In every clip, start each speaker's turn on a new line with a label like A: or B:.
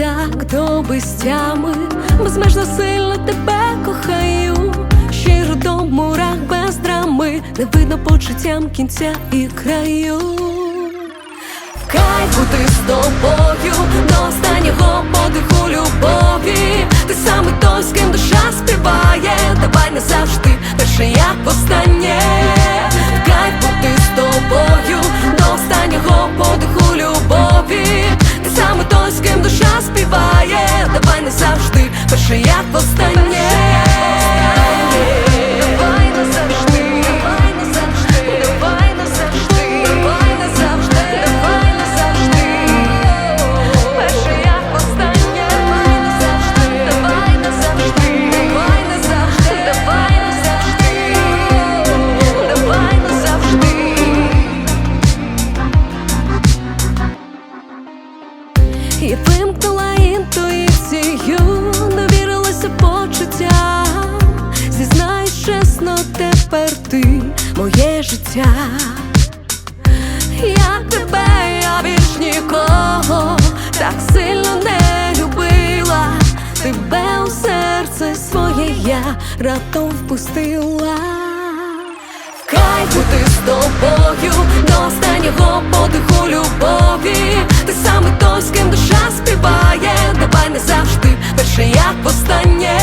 A: так до безтями, безмежно сильно тебе кохаю, щиро до мурах без драми, не видно почуттям кінця і краю. Кай бути з тобою до останнього подиху любові. Ти саме той, з ким душа співає. Давай не завжди, перше як останнє. Тепер ти моє життя. Як тебе я більш нікого так сильно не любила, тебе у серце своє я раптом впустила. Кай бути з тобою до останнього подиху любові. Ти саме той, з ким душа співає. Давай не завжди, перше як останнє.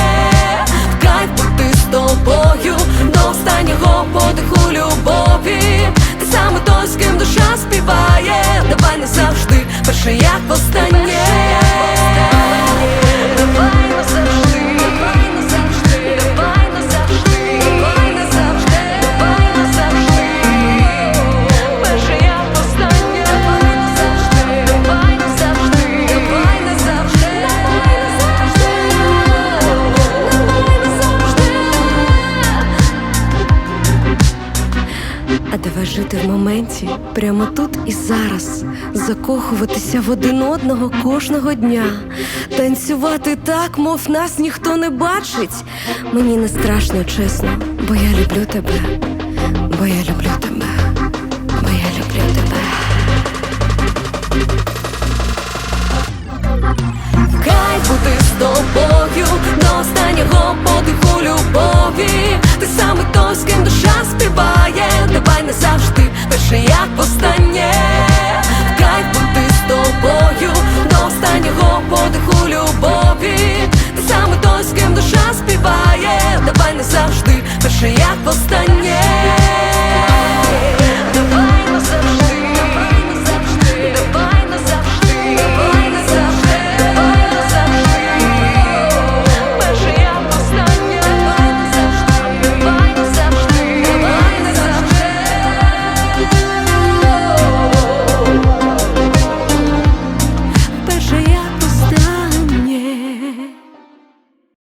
A: А давай жити в моменті, прямо тут і зараз, закохуватися в один одного кожного дня, танцювати так, мов нас ніхто не бачить. Мені не страшно, чесно, бо я люблю тебе, бо я люблю тебе, бо я люблю тебе. Кай бути з тобою до останнього подиху любові. Ти саме той, з ким подиху любові. Ти саме той, з ким душа співає. Давай не завжди, перше як останнє.